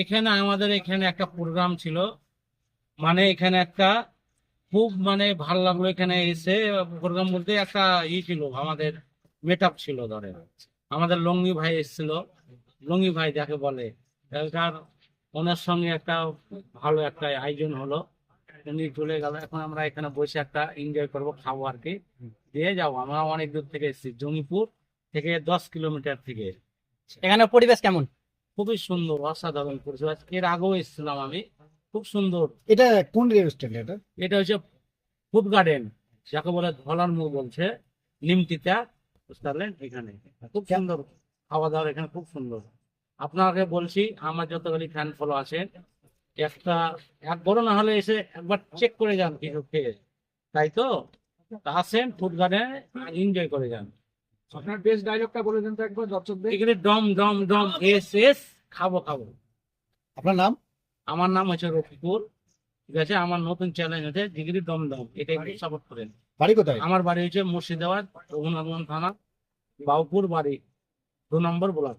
এখানে আমাদের এখানে একটা প্রোগ্রাম ছিল। মানে এখানে একটা খুব মানে ভালো লাগল এখানে এসে। প্রোগ্রাম বলতে একটা ই ছিল, আমাদের মেট ছিল ধরে আমাদের লঙ্গি ভাই এসেছিল। লঙ্গি ভাই যাকে বলে এটার ওনার সঙ্গে একটা ভালো একটা আয়োজন হলো। উনি চলে গেল, এখন আমরা এখানে বসে একটা এনজয় করব, খাব আর কি। দিয়ে যাব, আমরা অনেক দূর থেকে এসেছি, জঙ্গিপুর থেকে দশ কিলোমিটার থেকে। এখানে পরিবেশ কেমন? খুবই সুন্দর অসাধারণ পরিবেশ এর আগেও এসেছিলাম আমি। খুব সুন্দর। এটা কোন রেস্টুরেন্ট এটা? এটা হচ্ছে ফুড গার্ডেন যাকে বলে ধলার মুখ বলছে নিমতিতা বুঝতে পারলেন? এখানে। খুব সুন্দর। খাওয়া দাওয়া এখানে খুব সুন্দর। আপনাকে বলছি আমার যতগুলি ফ্যান ফলো আছে একটা এক বড় না হলে এসে একবার চেক করে যান কিছু খেয়ে তাই তো? আসেন ফুড গার্ডেনে এনজয় করে যান। আপনার বেস্ট ডায়লগটা বলে দেন তো একবার দর্শকদের। এখানে ডম ডম ডম এস এস। খাব খাব। আপনার নাম? আমার নাম হচ্ছে রফিকুল। ঠিক আছে? আমার নতুন চ্যালেঞ্জ আছে ডিগ্রি দমদম দম এটা একটু সাপোর্ট করেন। বাড়ি কোথায়? আমার বাড়ি হচ্ছে মুর্শিদাবাদ রঘুনাথগঞ্জ থানা বাউপুর বাড়ি দু নম্বর ব্লক।